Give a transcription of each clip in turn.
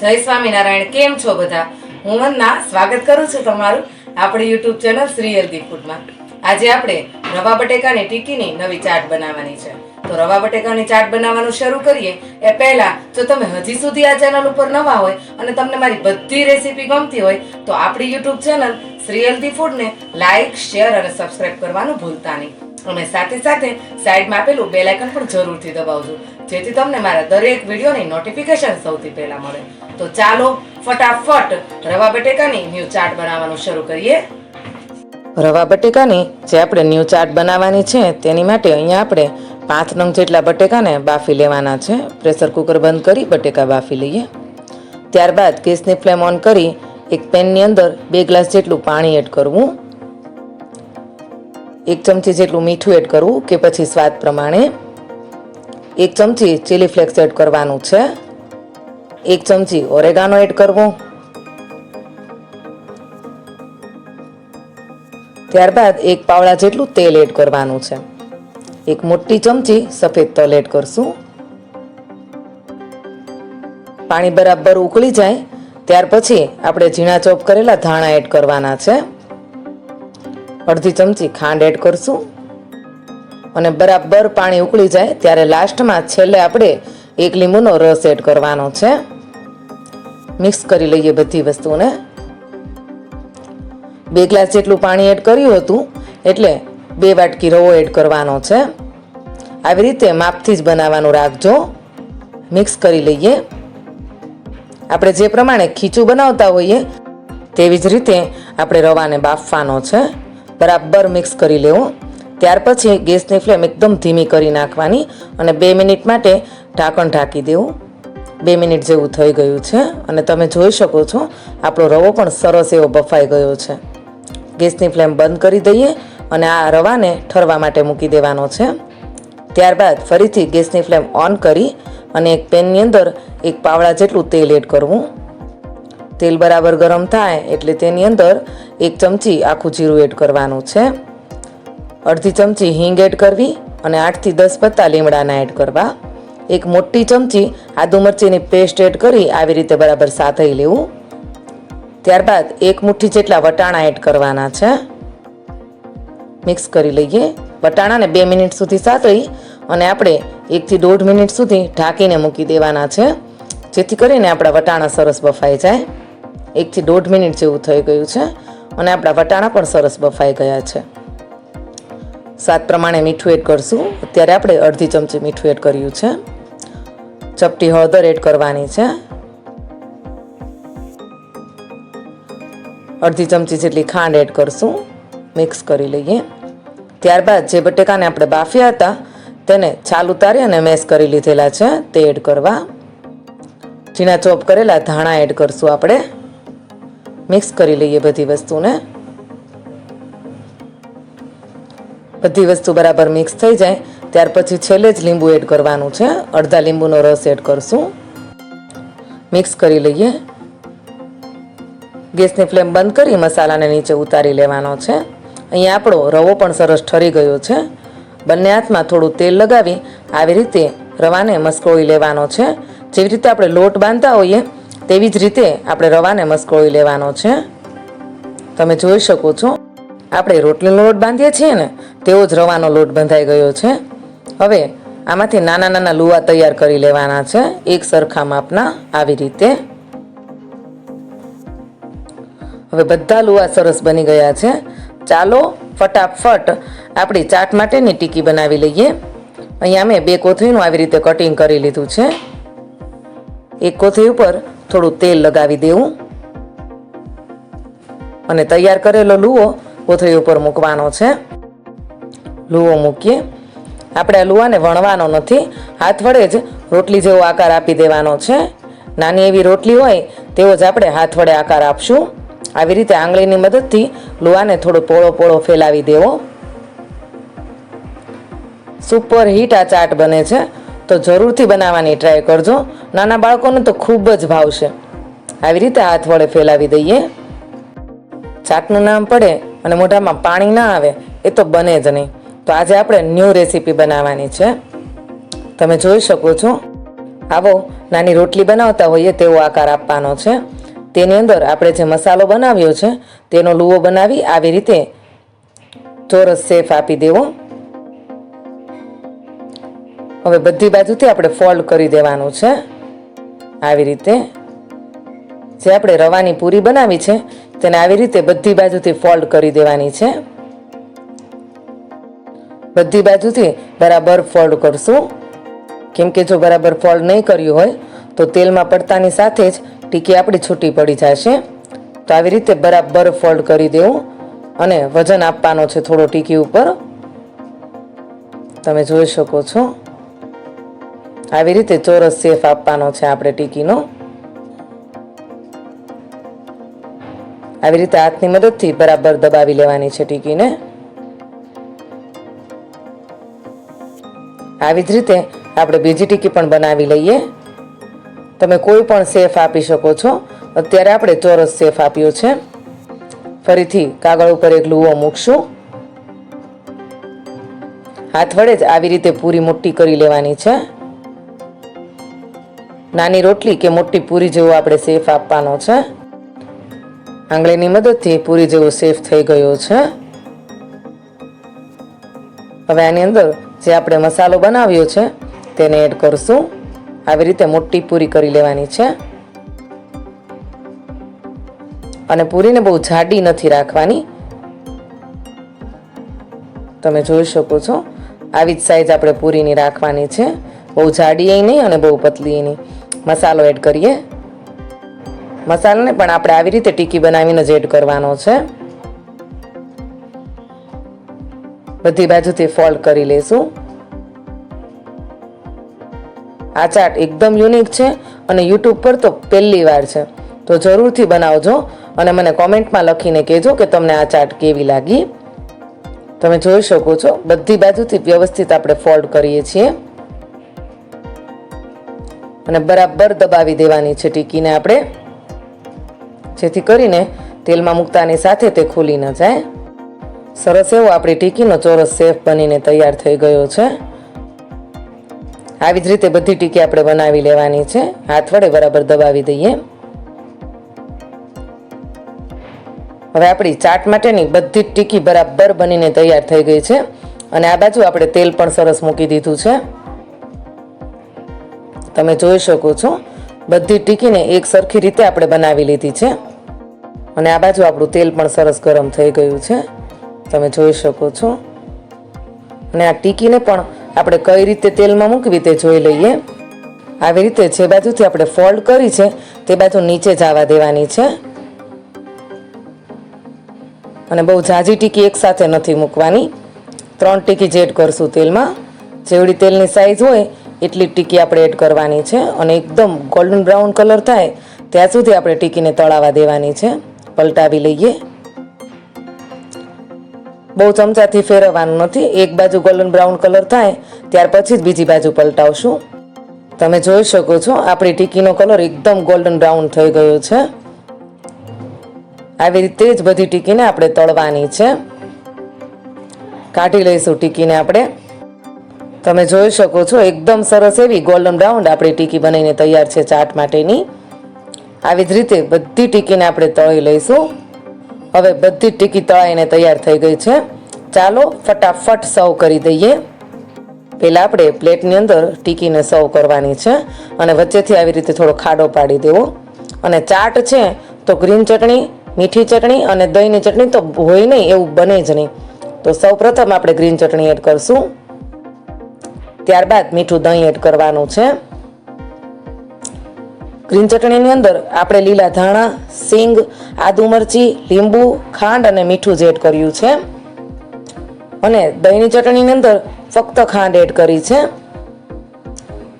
જય સ્વામિનારાયણ, કેમ છો બધા? હું વંદના, સ્વાગત કરું છું તમારું આપણી યુટ્યુબ ચેનલ શ્રી હેલ્ધી ફૂડમાં. આજે આપણે રવા બટેકાની ટીકીની નવી ચાટ બનાવવાની છે. તો રવા બટેકાની ચાટ બનાવવાનું શરૂ કરીએ એ પહેલા જો તમે હજી સુધી આ ચેનલ ઉપર નવા હોય અને તમને મારી બધી રેસીપી ગમતી હોય, તો આપણી યુટ્યુબ ચેનલ શ્રી હેલ્ધી ફૂડને લાઇક શેર અને સબસ્ક્રાઇબ કરવાનું ભૂલતા નહીં. અને સાથે સાથે સાઈડમાં આપેલું બેલ આઇકન પણ જરૂરથી દબાવજો. જેથી તમને મારા દરેક વિડીયોની નોટિફિકેશન સૌથી પહેલા મળે. તો ચાલો ફટાફટ રવા બટેકાની ન્યૂ ચાટ બનાવવાનું શરૂ કરીએ. રવા બટેકાની જે આપણે ન્યૂ ચાટ બનાવવાની છે, તેની માટે અહીંયા આપણે પાંચ નંગ જેટલા બટેકાને બાફી લેવાના છે. પ્રેશર કુકર બંધ કરી બટેકા બાફી લઈએ. ત્યારબાદ ગેસની ફ્લેમ ઓન કરી એક પેનની અંદર બે ગ્લાસ જેટલું પાણી એડ કરવું. એક ચમચી જેટલું મીઠું એડ કરવું કે પછી સ્વાદ પ્રમાણે. એક ચમચી ચીલી ફ્લેક્સ એડ કરવાનું છે. એક ચમચી ઓરેગાનો એડ કરવો. ત્યારબાદ એક પાવડા જેટલું તેલ એડ કરવાનું છે. એક મોટી ચમચી સફેદ તલ એડ કરશું. પાણી બરાબર ઉકળી જાય, ત્યાર પછી આપણે ઝીણા ચોપ કરેલા ધાણા એડ કરવાના છે. અડધી ચમચી ખાંડ એડ કરશું. અને બરાબર પાણી ઉકળી જાય ત્યારે લાસ્ટમાં છેલ્લે આપણે એક લીંબુનો રસ એડ કરવાનો છે. મિક્સ કરી લઈએ બધી વસ્તુને. બે ગ્લાસ જેટલું પાણી એડ કર્યું હતું, એટલે બે વાટકી રવો એડ કરવાનો છે. આવી રીતે માપથી જ બનાવવાનું રાખજો. મિક્સ કરી લઈએ. આપણે જે પ્રમાણે ખીચું બનાવતા હોઈએ, તેવી જ રીતે આપણે રવાને બાફવાનો છે. બરાબર મિક્સ કરી લેવું. ત્યાર પછી ગેસની ફ્લેમ એકદમ ધીમી કરી નાખવાની અને બે મિનિટ માટે ઢાંકણ ઢાંકી દેવું. બે મિનિટ જેવું થઈ ગયું છે અને તમે જોઈ શકો છો, આપણો રવો પણ સરસ એવો બફાઈ ગયો છે. ગેસની ફ્લેમ બંધ કરી દઈએ અને આ રવાને ઠરવા માટે મૂકી દેવાનો છે. ત્યારબાદ ફરીથી ગેસની ફ્લેમ ઓન કરી અને એક પેનની અંદર એક પાવડા જેટલું તેલ એડ કરવું. તેલ બરાબર ગરમ થાય એટલે તેની અંદર એક ચમચી આખું જીરું એડ કરવાનું છે. અડધી ચમચી હિંગ એડ કરવી અને આઠથી દસ પત્તા લીમડાના એડ કરવા. એક મોટી ચમચી આદુ મરચીની પેસ્ટ એડ કરી આવી રીતે બરાબર સાતઈ લેવું. ત્યારબાદ એક મુઠ્ઠી જેટલા વટાણા એડ કરવાના છે. મિક્સ કરી લઈએ. વટાણાને બે મિનિટ સુધી સાતળી અને આપણે એકથી દોઢ મિનિટ સુધી ઢાંકીને મૂકી દેવાના છે. જેથી કરીને આપણા વટાણા સરસ બફાઈ જાય. એકથી દોઢ મિનિટ જેવું થઈ ગયું છે અને આપણા વટાણા પણ સરસ બફાઈ ગયા છે. સ્વાદ પ્રમાણે મીઠું એડ કરશું. અત્યારે આપણે અડધી ચમચી મીઠું એડ કર્યું છે. ચપટી હળદર એડ કરવાની છે. અડધી ચમચી જેટલી ખાંડ એડ કરશું. મિક્સ કરી લઈએ. ત્યારબાદ જે બટેકાને આપણે બાફ્યા હતા, તેને છાલ ઉતારી અને મેશ કરી લીધેલા છે, તે એડ કરવા. ઝીણા ચોપ કરેલા ધાણા એડ કરશું આપણે. મિક્સ કરી લઈએ બધી વસ્તુને. બધી વસ્તુ બરાબર મિક્સ થઈ જાય. ત્યાર પછી છેલ્લે જ લીંબુ એડ કરવાનું છે. અડધા લીંબુનો રસ એડ કરશું. મિક્સ કરી લઈએ. ગેસની ફ્લેમ બંધ કરી મસાલાને નીચે ઉતારી લેવાનો છે. અહીંયા આપણો રવો પણ સરસ ઠરી ગયો છે. બંને હાથમાં થોડું તેલ લગાવી આવી રીતે રવાને મસ્કોળી લેવાનો છે. જેવી રીતે આપણે લોટ બાંધતા હોઈએ તેવી જ રીતે આપણે રવાને મસ્કોળી લેવાનો છે. તમે જોઈ શકો છો, આપણે રોટલીનો લોટ બાંધીએ છીએ ને, તેવો જ રવાનો લોટ બંધાઈ ગયો છે. હવે આમાંથી નાના નાના લુવા તૈયાર કરી લેવાના છે, એક સરખા માપના આવી રીતે. હવે બધા લુવા સરસ બની ગયા છે. ચાલો ફટાફટ આપણી ચાટ માટેની ટીકી બનાવી લઈએ. અહીંયા મેં બે કોથળીનું આવી રીતે કટિંગ કરી લીધું છે. એક કોથળી ઉપર થોડું તેલ લગાવી દેવું. અને તૈયાર કરેલો લુવો કોથળી ઉપર મૂકવાનો છે. લુવો મૂકીએ. આપણે આ લુવાને વણવાનો નથી. હાથ વડે જ રોટલી જેવો આકાર આપી દેવાનો છે. નાની એવી રોટલી હોય તેવો જ આપણે હાથ વડે આકાર આપશું. આવી રીતે આંગળીની મદદથી લુવાને થોડો પોળો પોળો ફેલાવી દેવો. સુપર હિટ આ ચાટ બને છે. તો જરૂરથી બનાવવાની ટ્રાય કરજો. નાના બાળકોને તો ખૂબ જ ભાવશે. આવી રીતે હાથ વડે ફેલાવી દઈએ. ચાટનું નામ પડે અને મોઢામાં પાણી ના આવે, એ તો બને જ નહીં. તો આજે આપણે ન્યૂ રેસીપી બનાવવાની છે. તમે જોઈ શકો છો. આવો, નાની રોટલી બનાવતા હોઈએ તેવો આકાર આપવાનો છે. તેની અંદર આપણે જે મસાલો બનાવ્યો છે, તેનો લુવો બનાવી આવી રીતે ચોરસ શેફ આપી દેવો. હવે બધી બાજુથી આપણે ફોલ્ડ કરી દેવાનું છે. આવી રીતે. જે આપણે રવાની પૂરી બનાવી છે, તેને આવી રીતે બધી બાજુથી ફોલ્ડ કરી દેવાની છે. બધી બાજુથી બરાબર ફોલ્ડ કરશું. કેમ કે જો બરાબર ફોલ્ડ નહીં કર્યું હોય, તો તેલમાં પડતાની સાથે જ ટીકી આપણી છૂટી પડી જશે. તો આવી રીતે બરાબર ફોલ્ડ કરી દેવું અને વજન આપવાનો છે થોડો ટીકી ઉપર. તમે જોઈ શકો છો. આવી રીતે ચોરસ શેફ આપવાનો છે આપણે ટીકીનો. આવી રીતે હાથની મદદથી બરાબર દબાવી લેવાની છે ટીકીને. આવી જ રીતે આપણે બીજી ટીકી પણ બનાવી લઈએ. તમે કોઈ પણ શેફ આપી શકો છો. અત્યારે આપણે ચોરસ શેફ આપ્યો છે. ફરીથી કાગળ ઉપર એક લુઓ મૂકશું. હાથ વડે જ આવી રીતે પૂરી મોટી કરી લેવાની છે. નાની રોટલી કે મોટી પૂરી જેવો આપણે શેફ આપવાનો છે? આંગળીની મદદથી પૂરી જેવો શેફ થઈ ગયો છે. હવે આની અંદર જે આપણે મસાલો બનાવ્યો છે, તેને એડ કરશું. આવી રીતે મોટી પૂરી કરી લેવાની છે. અને પૂરીને બહુ જાડી નથી રાખવાની. તમે જોઈ શકો છો, આવી જ સાઈઝ આપણે પૂરીની રાખવાની છે. બહુ જાડી નહીં અને બહુ પતલી નહીં. મસાલો એડ કરીએ. મસાલાને પણ આપણે આવી રીતે ટીકી બનાવીને જ એડ કરવાનો છે. બધી બાજુથી ફોલ્ડ કરી લેશું. આ ચાટ એકદમ યુનિક છે અને યુટ્યુબ પર તો પહેલી વાર છે. તો જરૂરથી બનાવજો અને મને કોમેન્ટમાં લખીને કહેજો કે તમને આ ચાટ કેવી લાગી. તમે જોઈ શકો છો. બધી બાજુથી વ્યવસ્થિત આપણે ફોલ્ડ કરીએ છીએ. અને બરાબર દબાવી દેવાની છે ટીકીને આપણે. જેથી કરીને તેલમાં મૂકતાની સાથે તે ખુલી ન જાય. સરસ એવો આપણી ટીકીનો ચોરસ શેફ બનીને તૈયાર થઈ ગયો છે. આવી જ રીતે બધી ટીકી આપણે બનાવી લેવાની છે. હાથ વડે બરાબર દબાવી દઈએ. હવે આપણી ચાટ માટેની બધી જ ટીકી બરાબર બનીને તૈયાર થઈ ગઈ છે. અને આ બાજુ આપણે તેલ પણ સરસ મૂકી દીધું છે. તમે જોઈ શકો છો. બધી ટીકીને એક સરખી રીતે આપણે બનાવી લીધી છે. અને આ બાજુ આપણું તેલ પણ સરસ ગરમ થઈ ગયું છે. તમે જોઈ શકો છો. અને આ ટીકીને પણ આપણે કઈ રીતે તેલમાં મૂકવી તે જોઈ લઈએ. આવી રીતે જે બાજુથી આપણે ફોલ્ડ કરી છે, તે બાજુ નીચે જવા દેવાની છે. અને બહુ ઝાઝી ટીકી એકસાથે નથી મૂકવાની. ત્રણ ટીકી જેડ કરશું તેલમાં. જેવડી તેલની સાઈઝ હોય એટલી ટીકી આપણે એડ કરવાની છે અને એકદમ ગોલ્ડન બ્રાઉન કલર થાય, ત્યાં સુધી આપણે ટીકીને તળાવા દેવાની છે. પલટાવી લઈએ. બહુ ચમચાથી ફેરવવાનું નથી, એક બાજુ ગોલ્ડન બ્રાઉન કલર થાય, ત્યાર પછી જ બીજી બાજુ પલટાવશું. તમે જોઈ શકો છો, આપણી ટીકીનો કલર એકદમ ગોલ્ડન બ્રાઉન થઈ ગયો છે. આવી રીતે જ બધી ટીકીને આપણે તળવાની છે. કાઢી લઈશું ટીકીને આપણે. તમે જોઈ શકો છો, એકદમ સરસ એવી ગોલ્ડન બ્રાઉન આપણી ટીકી બનીને તૈયાર છે ચાટ માટેની. આવી જ રીતે બધી ટીકીને આપણે તળી લઈશું. હવે બધી ટીકી તળાઈને તૈયાર થઈ ગઈ છે. ચાલો ફટાફટ સર્વ કરી દઈએ. પહેલાં આપણે પ્લેટની અંદર ટીકીને સર્વ કરવાની છે અને વચ્ચેથી આવી રીતે થોડો ખાડો પાડી દેવો. અને ચાટ છે તો ગ્રીન ચટણી, મીઠી ચટણી અને દહીંની ચટણી તો હોય નહીં, એવું બને જ નહીં. તો સૌ પ્રથમ આપણે ગ્રીન ચટણી એડ કરશું. ત્યારબાદ મીઠું દહીં એડ કરવાનું છે. ગ્રીન ચટણીની અંદર આપણે લીલા ધાણા, સિંગ, આદુ મરચી, લીંબુ, ખાંડ અને મીઠું જ એડ કર્યું છે. અને દહીંની ચટણીની અંદર ફક્ત ખાંડ એડ કરી છે.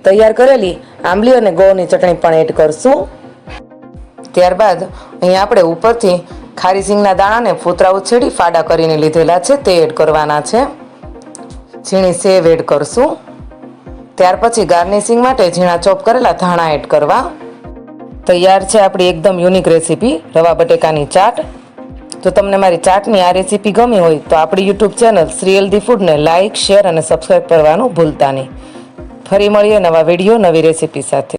તૈયાર કરેલી આંબલી અને ગોળની ચટણી પણ એડ કરશું. ત્યારબાદ અહીં આપણે ઉપરથી ખારી સિંગના દાણાને ફૂતરા ઉછેડી ફાડા કરીને લીધેલા છે, તે એડ કરવાના છે. ઝીણી સેવ એડ કરશું. ત્યાર પછી ગાર્નિશિંગ માટે ઝીણા ચોપ કરેલા ધાણા એડ કરવા. તૈયાર છે આપણી એકદમ યુનિક રેસીપી, રવા બટેકાની ચાટ. જો તમને મારી ચાટની આ રેસીપી ગમી હોય તો આપણી યુટ્યુબ ચેનલ શ્રી હેલ્ધી ફૂડને લાઇક શેર અને સબસ્ક્રાઈબ કરવાનું ભૂલતા નહીં. ફરી મળીએ નવા વીડિયો, નવી રેસીપી સાથે.